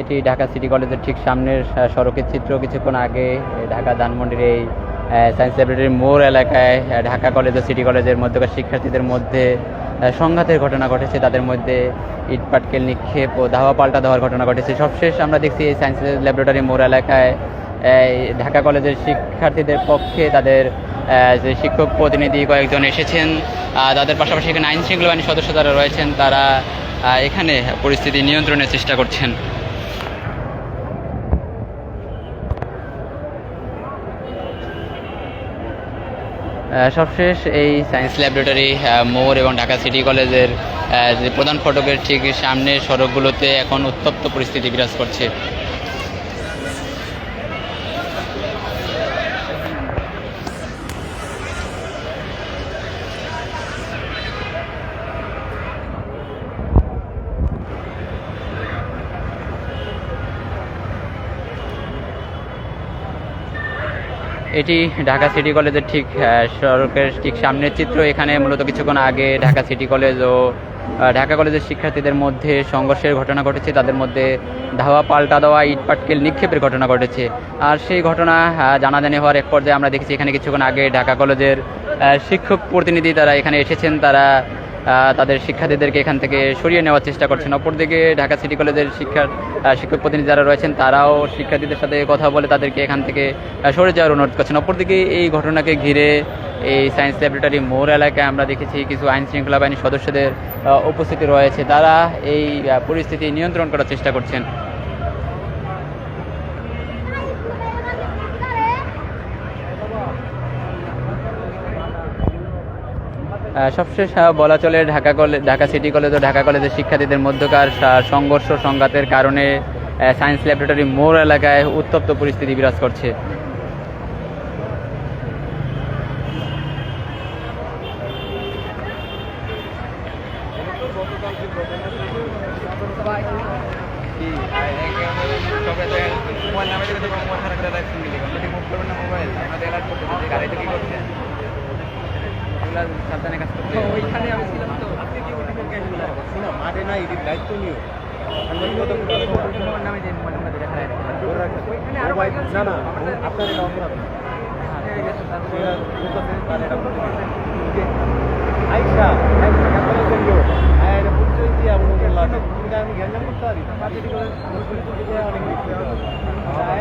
এটি ঢাকা সিটি কলেজের ঠিক সামনের সড়কের চিত্র। কিছুক্ষণ আগে ঢাকা ধানমন্ডির এই সায়েন্স ল্যাবরেটরির মোড় এলাকায় ঢাকা কলেজ ও সিটি কলেজের মধ্যকার শিক্ষার্থীদের মধ্যে সংঘাতের ঘটনা ঘটেছে। তাদের মধ্যে ইট, পাটকেল নিক্ষেপ ও ধাওয়া পাল্টা দেওয়ার ঘটনা ঘটেছে। সবশেষ আমরা দেখছি এই সায়েন্স ল্যাবরেটরি মোড় এলাকায় ঢাকা কলেজের শিক্ষার্থীদের পক্ষে তাদের যে শিক্ষক প্রতিনিধি কয়েকজন এসেছেন তাদের পাশাপাশি এখানে আইন শৃঙ্খলা বাহিনীর সদস্য যারা রয়েছেন, তারা এখানে পরিস্থিতি নিয়ন্ত্রণের চেষ্টা করছেন। সবশেষ এই সায়েন্স ল্যাবরেটরি মোর এবং ঢাকা সিটি কলেজের যে প্রধান ফটকের ঠিক সামনের সড়কগুলোতে এখন উত্তপ্ত পরিস্থিতি বিরাজ করছে। এটি ঢাকা সিটি কলেজের ঠিক সড়কের ঠিক সামনের চিত্র। এখানে মূলত কিছুক্ষণ আগে ঢাকা সিটি কলেজ ও ঢাকা কলেজের শিক্ষার্থীদের মধ্যে সংঘর্ষের ঘটনা ঘটেছে। তাদের মধ্যে ধাওয়া পাল্টা দেওয়া, ইট পাটকেল নিক্ষেপের ঘটনা ঘটেছে। আর সেই ঘটনা জানাজানি হওয়ার এক পর্যায়ে আমরা দেখেছি, এখানে কিছুক্ষণ আগে ঢাকা কলেজের শিক্ষক প্রতিনিধি তারা এখানে এসেছেন। তারা তাদের শিক্ষার্থীদেরকে এখান থেকে সরিয়ে নেওয়ার চেষ্টা করছেন। অপরদিকে ঢাকা সিটি কলেজের শিক্ষার শিক্ষক প্রতিনিধি যারা রয়েছেন, তারাও শিক্ষার্থীদের সাথে কথা বলে তাদেরকে এখান থেকে সরে যাওয়ার অনুরোধ করছেন। অপরদিকে এই ঘটনাকে ঘিরে এই সায়েন্স ল্যাবরেটরি মোড় এলাকায় আমরা দেখেছি কিছু আইন শৃঙ্খলা বাহিনীর সদস্যদের উপস্থিতি রয়েছে। তারা এই পরিস্থিতি নিয়ন্ত্রণ করার চেষ্টা করছেন। সবশেষ বলা চলে Dhaka College Dhaka City College ও ঢাকা কলেজের শিক্ষার্থীদের মধ্যকার সংঘর্ষ, সংঘাতের কারণে সায়েন্স ল্যাবরেটরি মোড় এলাকায় উত্তপ্ত পরিস্থিতি বিরাজ করছে। সাবধানে কাজ করতে ওইখানে আমি ছিলাম তো আজকে কি ওইখানে গেছিল শোনো মাঠে না এটির দায়িত্ব নিও না আপনার এটা অপরাধ আইসা, আমি করতে পারি?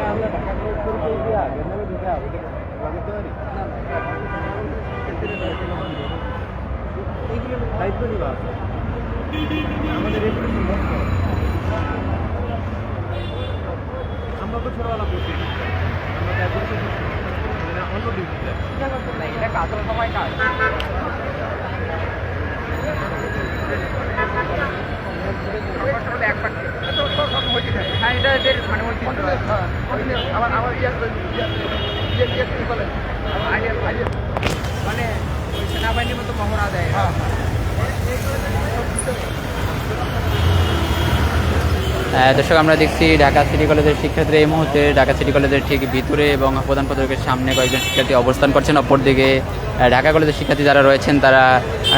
আমরা ঢাকা পারি? এইগুলো দায়িত্ব নিবা আছে। আমাদের হয়। আমরা তো ছোটবেলা করছি আমরা তো এটা অন্য ডিউটিতে এটা কাজের সময় কাজ। হ্যাঁ এটা মানে ওই আবার আবার ওই মতো মহড়া দেয় হ্যাঁ দর্শক আমরা দেখছি ঢাকা সিটি কলেজের শিক্ষার্থীরা এই মুহূর্তে ঢাকা সিটি কলেজের ঠিক ভিতরে এবং প্রধান ফটকের সামনে কয়েকজন শিক্ষার্থী অবস্থান করছেন। অপরদিকে ঢাকা কলেজের শিক্ষার্থী যারা রয়েছেন তারা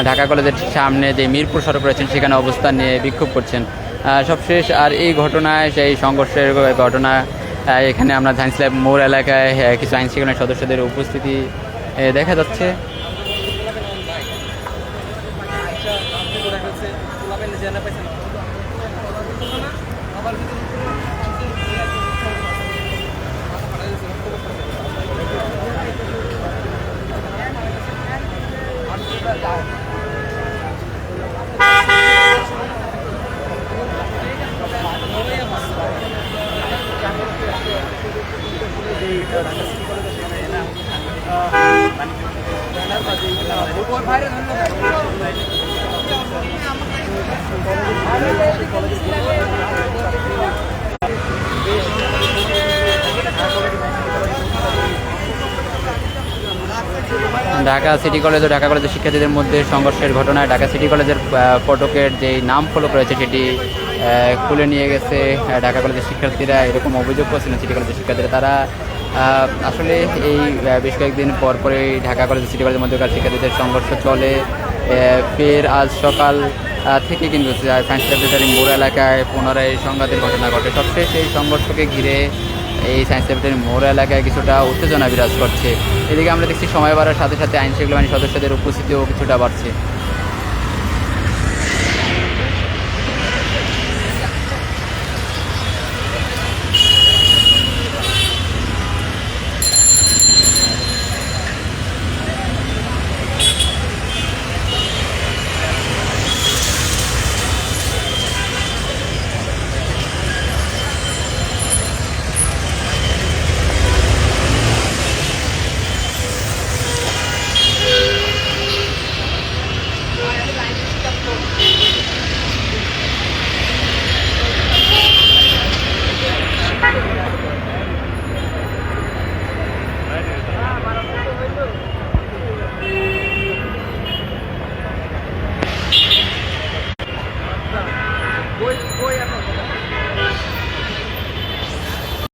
ঢাকা কলেজের সামনে যে মিরপুর সড়ক রয়েছেন সেখানে অবস্থান নিয়ে বিক্ষোভ করছেন। সবশেষ আর এই ঘটনায় সেই সংঘর্ষের ঘটনা এখানে আমরা সায়েন্স ল্যাব মোড় এলাকায় কিছু আইন শৃঙ্খলা সদস্যদের উপস্থিতি দেখা যাচ্ছে। জানা পাইছেন আবার ধন্যবাদ ঢাকা সিটি কলেজ ও ঢাকা কলেজের শিক্ষার্থীদের মধ্যে সংঘর্ষের ঘটনায় ঢাকা সিটি কলেজের ফটকের যে নাম ফলক রয়েছে সেটি খুলে নিয়ে গেছে ঢাকা কলেজের শিক্ষার্থীরা। এরকম অভিযোগ করছিলেন সিটি কলেজের শিক্ষার্থীরা। তারা আসলে এই বেশ কয়েকদিন পর পরেই ঢাকা কলেজ সিটি কলেজের মধ্যকার শিক্ষার্থীদের সংঘর্ষ চলে। ফের আজ সকাল থেকে কিন্তু সায়েন্স ল্যাবরেটারি মোড় এলাকায় পুনরায় সংঘাতের ঘটনা ঘটে। সবচেয়ে সেই সংঘর্ষকে ঘিরে এই সায়েন্স ল্যাবরেটারি মোড় এলাকায় কিছুটা উত্তেজনা বিরাজ করছে। এদিকে আমরা দেখছি সময় বাড়ার সাথে সাথে আইন শৃঙ্খলা বাহিনীর সদস্যদের উপস্থিতিও কিছুটা বাড়ছে।